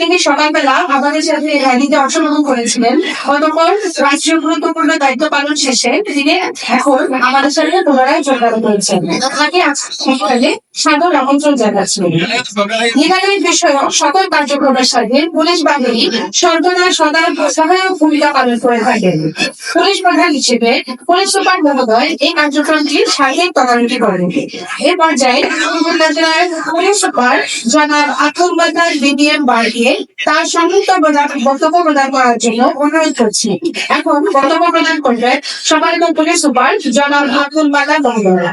তিনি সকালবেলা আমাদের সাথে র্যালিতে অংশগ্রহণ করেছিলেন। অতঃপর রাষ্ট্রীয় গুরুত্বপূর্ণ দায়িত্ব পালন শেষে তিনি এখন আমাদের সাথে পুনরায় যোগদান করেছেন। তাকে আজকে সাদর আমন্ত্রণ জানাচ্ছি নিরাপত্তার বিষয়ক সকল কার্যক্রমের সাথে পুলিশ বাহিনী সর্বদা সদা সহায়ক ভূমিকা পালন করে থাকেন পুলিশ প্রধান হিসেবে পুলিশ সুপার মহোদয় এই কার্যক্রমটি সার্বিক তদারকি করেন। এ পর্যায়ে পুলিশ সুপার জনাব আতুল বাজার বিডিএম বাড়িয়ে তার সংযুক্ত বক্তব্য প্রদান করার জন্য অনুরোধ করছি। এখন বক্তব্য প্রদান করবেন সম্মানিত পুলিশ সুপার জনাব আতুল বাজার মহোদয়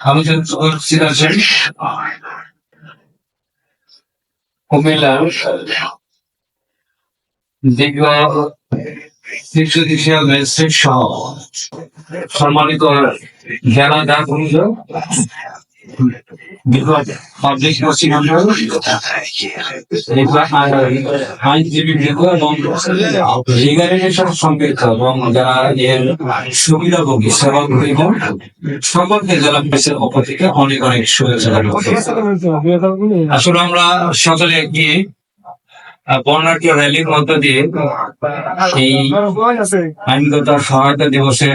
আমি উপস্থিত আছেন কুমিল্লার দীর্ঘ শীর্ষ দেশীয় ম্যাজিস্ট্রেট সহ সম্মানিত জেলা সকলকে জেলা পুলিশের পক্ষ থেকে অনেক অনেক শুভেচ্ছা আসলে আমরা সকালে গিয়ে বর্ণাঢ্য র্যালির মধ্য দিয়ে এই আইনগত সহায়তা দিবসের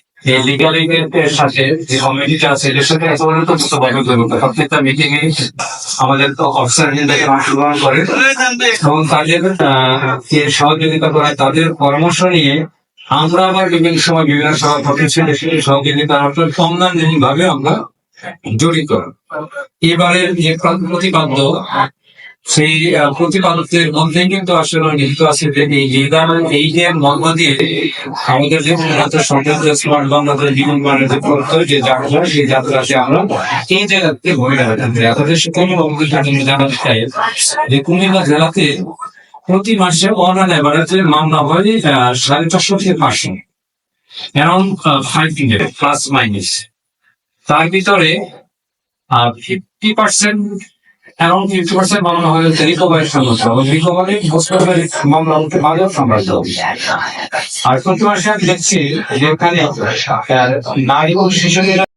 সাথে, যে কমিটিটা আছে সাথে আমাদের তো করে। এবং তাদের সহযোগিতা তাদের পরামর্শ নিয়ে আমরা আবার বিভিন্ন সময় বিভিন্ন সভা সহযোগিতা ভাবে আমরা জড়িত। এবারের যে প্রতিপাদ্য সেই আহ, প্রতিপাদকের মধ্যে কিন্তু আসলে নিহিত আছে যে এই লিগাল এই যে মর্ম দিয়ে আমাদের যে উন্নত সৌন্দর্য স্মার্ট বাংলাদেশ জীবন মানের যে প্রত্যয় যে যাত্রা সেই যাত্রাতে আমরা এই জায়গাতে ভূমিকা রাখতে আপনাদের কোনো অভিজ্ঞতা জন্য জানাতে চাই। যে কুমিল্লা জেলাতে প্রতি মাসে অন অ্যান অ্যাভারেজে মামলা হয় সাড়ে চারশো থেকে পাঁচশো। অ্যারাউন্ড ফাইভ প্লাস মাইনাস তার ভিতরে fifty percent around fifty percent মামলা হয়েছে রিকভারি সমস্যা রিকভারি হোস্টেলের মামলা হতে ভালো সাম্রাজ্য আর আমি দেখছি যে এখানে নারী ও শিশুদের